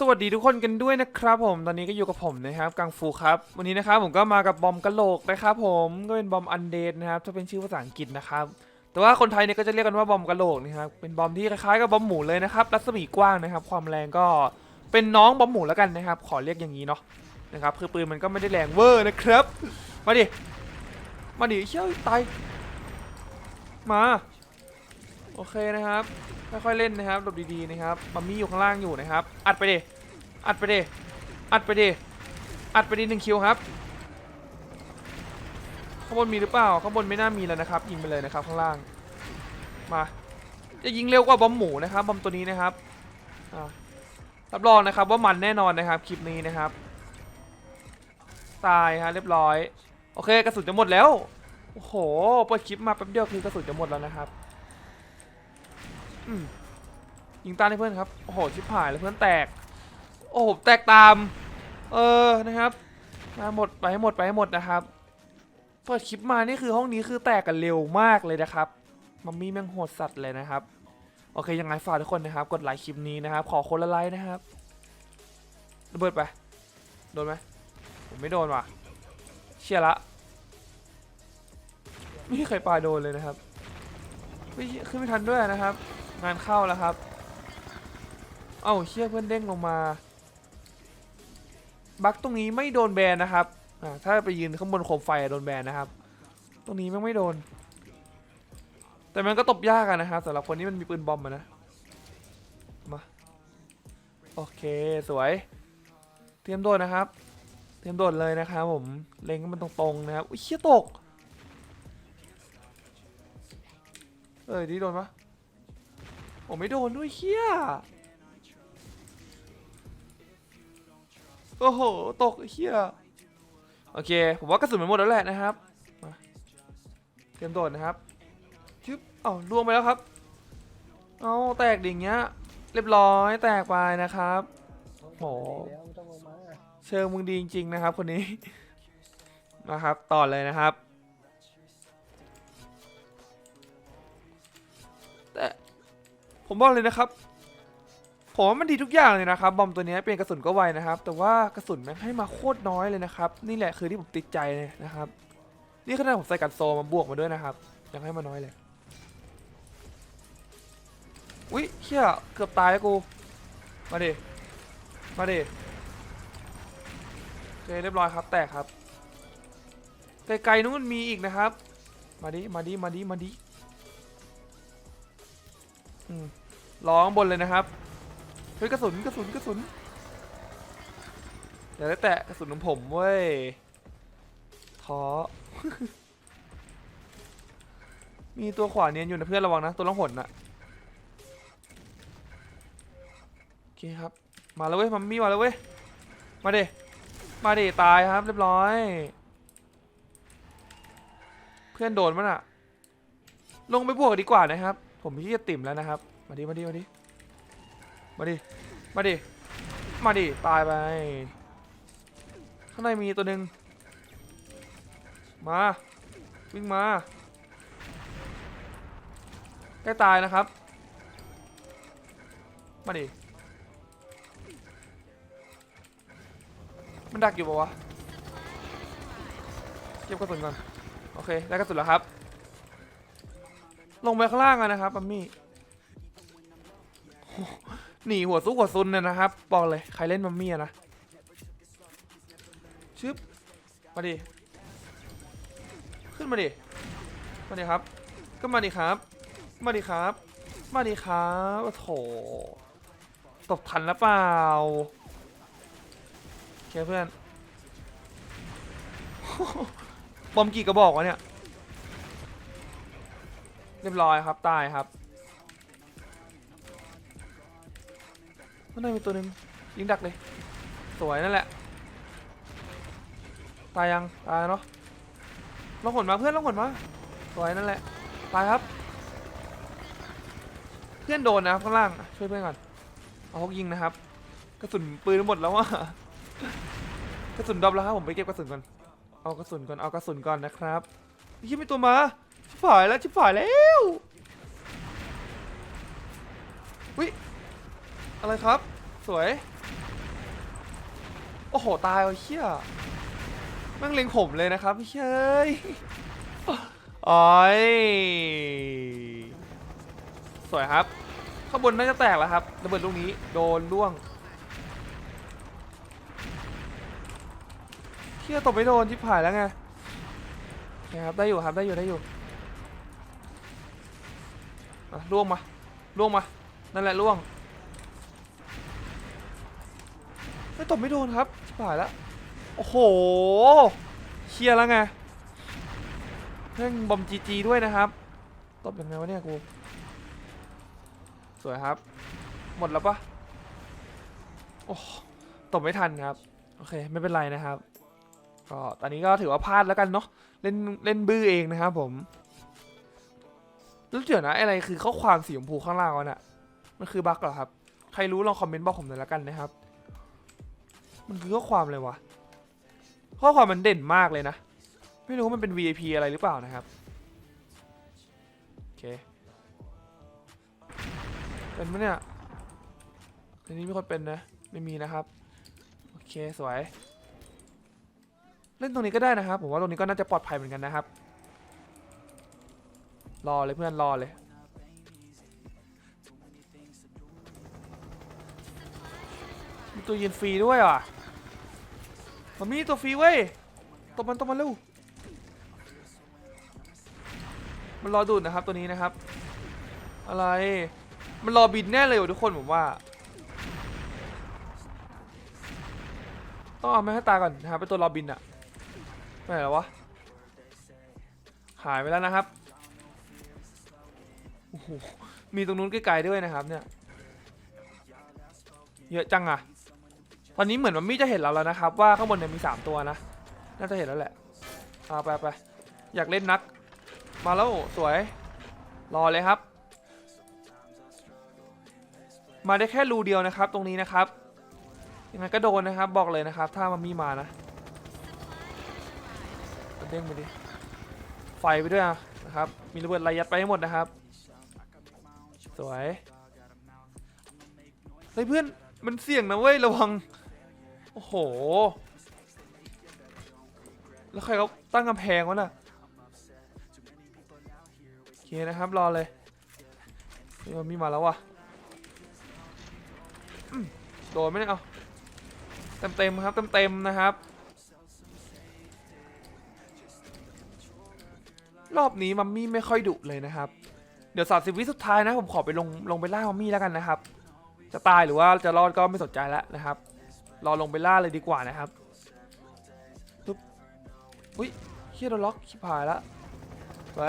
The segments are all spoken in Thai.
สวัสดีทุกคนกันด้วยนะครับผมตอนนี้ก็อยู่กับผมนะครับกังฟูครับ วันนี้นะครับผมก็มากับบอมกะโหลกนะครับผมก็เป็นบอมอันเดดนะครับถ้าเป็นชื่อภาษาอังกฤษนะครับแต่ว่าคนไทยเนี่ยก็จะเรียกกันว่าบอมกะโหลกนะครับเป็นบอมที่คล้ายๆกับบอมหมูเลยนะครับรัศมีกว้างนะครับ ความแรงก็เป็นน้องบอมหมูแล้วกันนะครับ ขอเรียกอย่างนี้เนาะนะครับคือปืนมันก็ไม่ได้แรงเวอร์นะครับ มาดิมาดิเชี่ยตายมา โอเคนะครับค่อยๆเล่นนะครับหลบดีๆนะครับมัมมี่อยู่ข้างล่างอยู่นะครับ อัดไปดิอัดไปดิอัดไปดิอัดไปดิหนึ่งคิวครับข้างบนมีหรือเปล่าข้างบนไม่น่ามีแล้วนะครับยิงไปเลยนะครับข้างล่างมาจะยิงเร็วกว่าบอมหมูนะครับบอมตัวนี้นะครับรับรองนะครับว่ามันแน่นอนนะครับคลิปนี้นะครับ ตายฮะเรียบร้อย โอเคกระสุนจะหมดแล้วโอ้โหเปิดคลิปมาแป๊บเดียวคือกระสุนจะหมดแล้วนะครับ ยิงตาให้เพื่อนครับ โอ้โห ชิบหายเลยเพื่อนแตก โอ้โห แตกตาม เออ นะครับ มาหมด ไปให้หมด ไปให้หมดนะครับ เปิดคลิปมานี่คือห้องนี้คือแตกกันเร็วมากเลยนะครับ มัมมี่แม่งโหดสัตว์เลยนะครับ โอเค ยังไงฝากทุกคนนะครับ กดไลค์คลิปนี้นะครับ ขอคนละไลค์นะครับ ระเบิดไป โดนไหมผมไม่โดนว่ะ เชียร์ละไม่มีใครปาโดนเลยนะครับไม่ขึ้นไม่ทันด้วยนะครับ งานเข้าแล้วครับ เอ้าเชี่ยเพื่อนเด้งลงมา บักตรงนี้ไม่โดนแบนนะครับอ่าถ้าไปยืนข้างบนโคมไฟโดนแบนนะครับ ตรงนี้มันไม่โดน แต่มันก็ตบยากอะนะครับสำหรับคนที่มันมีปืนบอมอะนะ มา โอเคสวย เตรียมโดดนะครับ เตรียมโดดเลยนะครับผม เล็งมันตรงๆนะครับ อุ้ยเชี่ยตก เออดีโดนปะ ผมไม่โดนด้วยเฮียโอ้โห ตกเฮียโอเค ผมว่ากระสุนมันหมดแล้วแหละนะครับมาเตรียมโดดนะครับชึบเอ้าล่วงไปแล้วครับ เอาแตกดิ่งเงี้ย เรียบร้อยแตกไปนะครับโหมอเชิงมึงดีจริงๆนะครับ คนนี้ นะครับ ต่อเลยนะครับ ผมบอกเลยนะครับ ผมว่ามันดีทุกอย่างเลยนะครับ บอมตัวนี้เป็นกระสุนก็ไวนะครับ แต่ว่ากระสุนม่งให้มาโคตรน้อยเลยนะครับ นี่แหละคือที่ผมติดใจเลยนะครับ นี่ขนาดผมใส่กันโซมาบวกมาด้วยนะครับ ยังให้มาน้อยเลย อุ๊ยเชี่ยเกือบตายแล้วกู มาดิมาดิโอเคเรียบร้อยครับ แตกครับไกลๆนู้นมีอีกนะครับ มาดิ มาดิ มาดิ มาดิ ร้องบนเลยนะครับเฮ้ยกระสุนกระสุนกระสุนอย่าได้แตะกระสุนของผมเว้ยท้อมีตัวขวาเนียนอยู่นะเพื่อนระวังนะ ตัวล่องหนนะโอเคครับ มาแล้วเว้ยมัมมี่มาแล้วเว้ยมาเดมาเดตายครับ เรียบร้อย เพื่อนโดนมั้งอะลงไปบวกดีกว่านะครับ ผมพี่จะติ่มแล้วนะครับ มาดิ มาดิ มาดิ มาดิ มาดิ มาดิ ตายไป ข้างในมีตัวหนึ่งมา วิ่งมา ใกล้ตายนะครับ มาดิ มันดักอยู่ปะวะ เก็บกระสุนก่อน โอเค ได้กระสุนแล้วครับ ลงไปข้างล่างอะนะครับปัมมี่หนีหัวซุกหัวซุนเนี่ยนะครับ บอกเลยใครเล่นมัมมี่อะนะชึบมาดิ ขึ้นมาดิ มาดิครับ ก็มาดิครับ มาดิครับ มาดิครับโอ้โถตบทันแล้วเปล่าโอเคเพื่อนบอมกี่กระบอกวะเนี่ย เรียบร้อยครับตายครับข้างในมีตัวหนึ่งยิงดักเลย สวยนั่นแหละ ตายยังตายเนาะลงหนมาเพื่อนลงหนมา สวยนั่นแหละตายครับ เพื่อนโดนนะครับข้างล่างช่วยเพื่อนก่อนเอาพวกยิงนะครับกระสุนปืนหมดแล้วว่ะกระสุนดรอปแล้วครับผมไปเก็บกระสุนก่อนเอากระสุนก่อนเอากระสุนก่อนนะครับยี่มีตัวมา บหายแล้วชิบหายแล้ววิอะไรครับ สวย โอ้โห ตายเอาเชี่ยแม่งเล็งผมเลยนะครับเฮ้ยโอ้ยสวยครับ ข้างบนน่าจะแตกแล้วครับระเบิดลูกนี้โดนล่วงเชี่ยตบไม่โดนชิบหายแล้วไงนะครับได้อยู่ครับได้อยู่ได้อยู่ ล่วงมาล่วงมา นั่นแหละล่วงไม่ตบไม่โดนครับชิบหายแล้ว โอ้โหเคลียร์แล้วไงเพ่งบอมจีจีด้วยนะครับตบยังไงวะเนี่ยกู สวยครับ หมดแล้วปะโอ้ตบไม่ทันครับ โอเค ไม่เป็นไรนะครับ ก็ตอนนี้ก็ถือว่าพลาดแล้วกันเนาะ เล่นเล่นบื้อเองนะครับผม แล้วเดี๋ยวนะอะไรคือข้อความสีชมพูข้างล่างวะน่ะ มันคือบั๊กเหรอครับ ใครรู้ลองคอมเมนต์บอกผมหน่อยละกันนะครับ มันคือข้อความอะไรวะ ข้อความมันเด่นมากเลยนะ ไม่รู้ว่ามันเป็น VIP อะไรหรือเปล่านะครับ โอเค เป็นไหมเนี่ยในนี้มีคนเป็นนะ ไม่มีนะครับ โอเคสวย เล่นตรงนี้ก็ได้นะครับ ผมว่าตรงนี้ก็น่าจะปลอดภัยเหมือนกันนะครับ รอเลยเพื่อนรอเลย มีตัวยืนฟรีด้วยอะมันมีตัวฟรีเว้ยตบมันตบมันเร็ว มันรอดูดนะครับตัวนี้นะครับ อะไร มันรอบินแน่เลยวะทุกคนผมว่า ต้องเอาแม่ให้ตายก่อนนะครับเป็นตัวรอบินอะไปไหนแล้ววะ หายไปแล้วนะครับ โอ้โหมีตรงนู้นไกลๆด้วยนะครับเนี่ย เยอะจังอะตอนนี้เหมือนมันมี่จะเห็นเราแล้วนะครับ ว่าข้างบนเนี่ยมีสามตัวนะ น่าจะเห็นแล้วแหละเอาไปไปอยากเล่นนัก มาแล้วสวย รอเลยครับ มาได้แค่รูเดียวนะครับ ตรงนี้นะครับยังไงก็โดนนะครับบอกเลยนะครับ ถ้ามันมีมานะเด้งไปดิไฟไปด้วยนะครับ มีระเบิดระยัดไปให้หมดนะครับ สวยเฮ้ยเพื่อนมันเสี่ยงนะเว้ยระวัง โอ้โห แล้วใครเขาตั้งกำแพงวะน่ะโอเคนะครับรอเลยนี่มันมีมาแล้ววะโดนไหมเนี่ยเอาเต็มเต็มๆครับเต็มเต็มๆนะครับ รอบนี้มัมมี่ไม่ค่อยดุเลยนะครับ ดี๋ยวสามสิบวิสุดท้ายนะ ผมขอไปลงลงไปล่ามัมมี่แล้วกันนะครับ จะตายหรือว่าจะรอดก็ไม่สนใจแล้วนะครับ รอลงไปล่าเลยดีกว่านะครับตุ๊บอุ้ยเฮียโดนล็อกชิบหายแล้วไป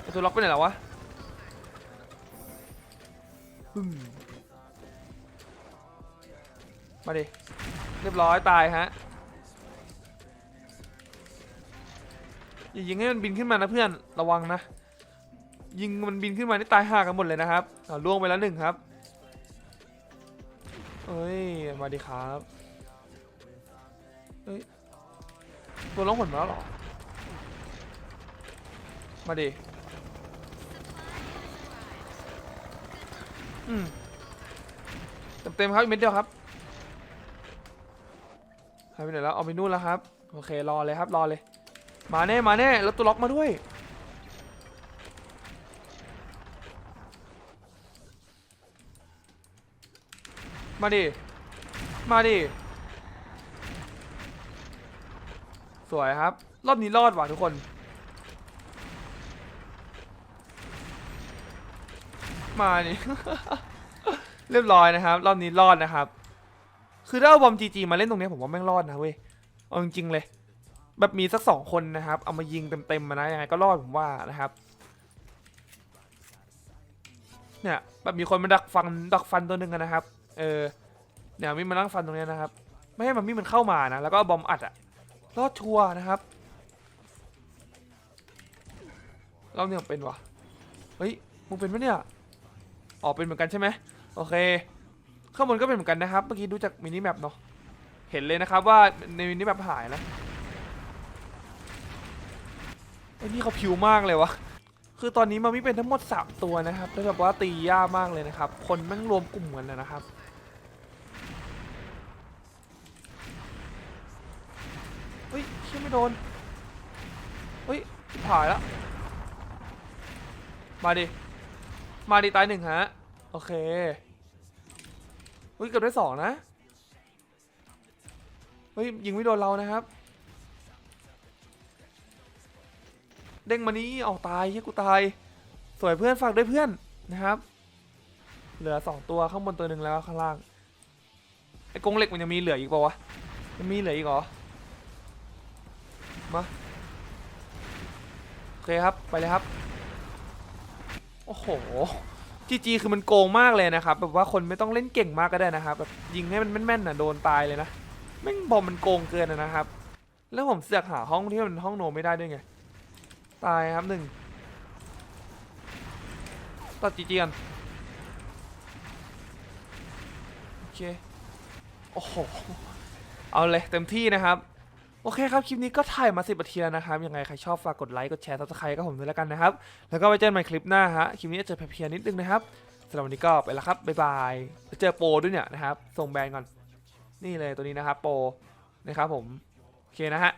ไอตัวล็อกไปไหนแล้ววะปึ้มมาดิ เรียบร้อยตายฮะ อย่ายิงให้มันบินขึ้นมานะเพื่อนระวังนะ ยิงมันบินขึ้นมานี่ตายห่ากันหมดเลยนะครับเอาล่วงไปแล้วหนึ่งครับเอ้ยมาดีครับเอ้ยตัวร้องผลมาแล้วหรอมาดิอืมเต็มๆครับอีกเม็ดเดียวครับหายไปไหนแล้วเอาไปนู่นแล้วครับ โอเครอเลยครับรอเลย มาแน่มาแน่แล้วตัวล็อกมาด้วย มาดิ มาดิ สวยครับ รอบนี้รอดว่ะทุกคนมานี่เรียบร้อยนะครับ รอบนี้รอดนะครับ คือถ้าเอาบอมจีจีมาเล่นตรงนี้ผมว่าแม่งรอดนะเว้ยเอาจริงๆเลย แบบมีสักสองคนนะครับ เอามายิงเต็มๆมานะยังไงก็รอดผมว่านะครับ เนี่ยแบบมีคนมาดักฟันดักฟันตัวหนึ่งนะครับ เออเนี่ยมีมานั่งฟันตรงเนี้ยนะครับ ไม่ให้มันมีมันเข้ามานะแล้วก็บอมอัดอะรอดชัวร์นะครับเราเนี่ยเป็นวะเฮ้ยมึงเป็นปะเนี่ยอ๋อเป็นเหมือนกันใช่ไหมโอเค ข้างบนก็เป็นเหมือนกันนะครับ เมื่อกี้ดูจากมินิแมปเนาะเห็นเลยนะครับว่าในมินิแมปหายนะ ไอ้นี่เขาผิวมากเลยวะ คือตอนนี้มามิเป็นทั้งหมด 3 ตัวนะครับแล้วแบบว่าตียากมากเลยนะครับ คนแม่งรวมกลุ่มกันเลยนะครับ เฮ้ยเชื่ไม่โดน เฮ้ยผ่ายแล้ว มาดิ มาดิตายหนึ่งฮะ โอเค เฮ้ยเกือบได้สองนะ เฮ้ยยิงไม่โดนเรานะครับ ด้งมานี้ออกตายเฮ้ยกูตาย สวยเพื่อนฝากด้วยเพื่อนนะครับ เหลือสองตัวข้างบนตัวหนึ่งแล้วข้างล่างไอ้กงเหล็กมันยังมีเหลืออีกปล่าวะมันมีเหลืออีกเหรอมาโอเคครับไปเลยครับโอ้โหจีจีคือมันโกงมากเลยนะครับแบบว่าคนไม่ต้องเล่นเก่งมากก็ได้นะครับแบบยิงให้มันแม่นๆน่ะโดนตายเลยนะแม่งบอมมันโกงเกินนะครับ แล้วผมเสือกหาห้องที่มันห้องโนไม่ได้ด้วยไง ตายครับหนึ่งตัดจีจีกันโอเค โอ้โห เอาเลยเต็มที่นะครับ โอเคครับ คลิปนี้ก็ถ่ายมาสิบนาทีแล้วนะครับ ยังไงใครชอบฝากกดไลค์ กดแชร์ซับสไครต์ก็ผมด้วยแล้วกันนะครับ แล้วก็ไว้เจอกันใหม่คลิปหน้าฮะ คลิปนี้จะเพียๆนิดนึงนะครับสำหรับวันนี้ก็ไปแล้วครับ บ๊ายบาย เจอโปรด้วยเนี่ยนะครับ ส่งแบรนด์ก่อน นี่เลยตัวนี้นะครับโปรนะครับผม โอเคนะฮะ